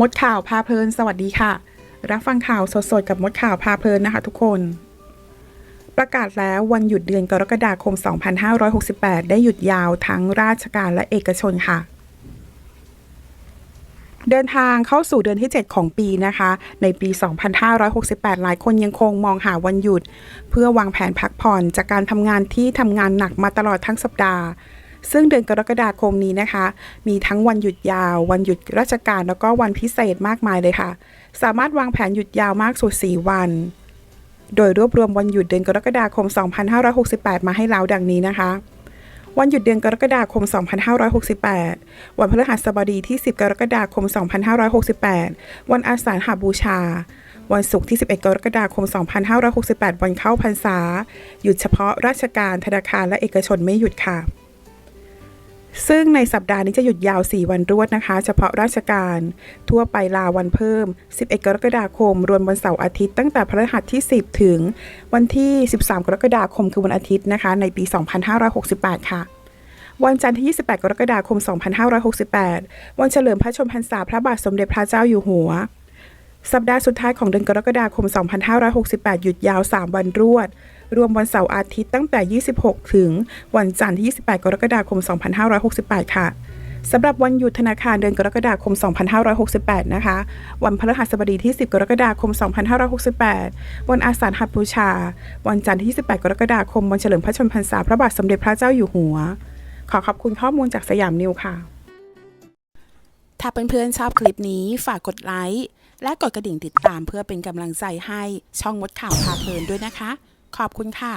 มดข่าวพาเพลิน สวัสดีค่ะ รับฟังข่าวสดๆ กับมดข่าวพาเพลินนะคะทุกคน ประกาศแล้ววันหยุดเดือนกรกฎาคม 2568 ได้หยุดยาวทั้งราชการและเอกชนค่ะ เดินทางเข้าสู่เดือนที่ 7 ของปีนะคะ ในปี 2568 หลายคนยังคงมองหาวันหยุด เพื่อวางแผนพักผ่อนจากการทำงานที่ทำงานหนักมาตลอดทั้งสัปดาห์ ซึ่งเดือนกรกฎาคมนี้นะคะ มีทั้งวันหยุดยาว วันหยุดราชการแล้วก็วันพิเศษมากมายเลยค่ะ สามารถวางแผนหยุดยาวมากสุด 4 วัน โดยรวบรวมวันหยุดเดือนกรกฎาคม 2568 มาให้แล้วดังนี้นะคะวันหยุดเดือนกรกฎาคม 2568 วันพฤหัสบดีที่ 10 กรกฎาคม 2568 วันอาสาฬหบูชา วันศุกร์ที่ 11 กรกฎาคม 2568 วันเข้าพรรษา หยุดเฉพาะราชการ ธนาคาร และเอกชนไม่หยุดค่ะ ซึ่งในสัปดาห์นี้จะหยุดยาว 4 วันรวดนะคะ เฉพาะราชการ ทั่วไปลาวันเพิ่ม 11 กรกฎาคม รวมวันเสาร์อาทิตย์ตั้งแต่พฤหัสที่ 10 ถึง วันที่ 13 กรกฎาคมคือวันอาทิตย์นะคะ ในปี 2568 ค่ะ วันจันทร์ที่ 28 กรกฎาคม 2568 วันเฉลิมพระชนมพรรษาพระบาทสมเด็จพระเจ้าอยู่หัว สัปดาห์สุดท้ายของเดือนกรกฎาคม 2568 หยุดยาว 3 วันรวด รวมวันเสาร์อาทิตย์ตั้งแต่ 26 ถึงวันจันทร์ที่ 28 กรกฎาคม 2568 ค่ะสำหรับวันหยุดธนาคารเดือนกรกฎาคม 2568 นะคะ วันพฤหัสบดีที่ 10 กรกฎาคม 2568 วันอาสาฬหบูชา วันจันทร์ที่ 28 กรกฎาคม วันเฉลิมพระชนมพรรษาพระบาทสมเด็จพระเจ้าอยู่หัว ขอขอบคุณข้อมูลจากสยามนิวค่ะ ถ้าเพื่อนๆชอบคลิปนี้ฝากกดไลค์และกดกระดิ่งติดตามเพื่อเป็นกำลังใจให้ช่องมดข่าวพาเพลินด้วยนะคะ ขอบคุณค่ะ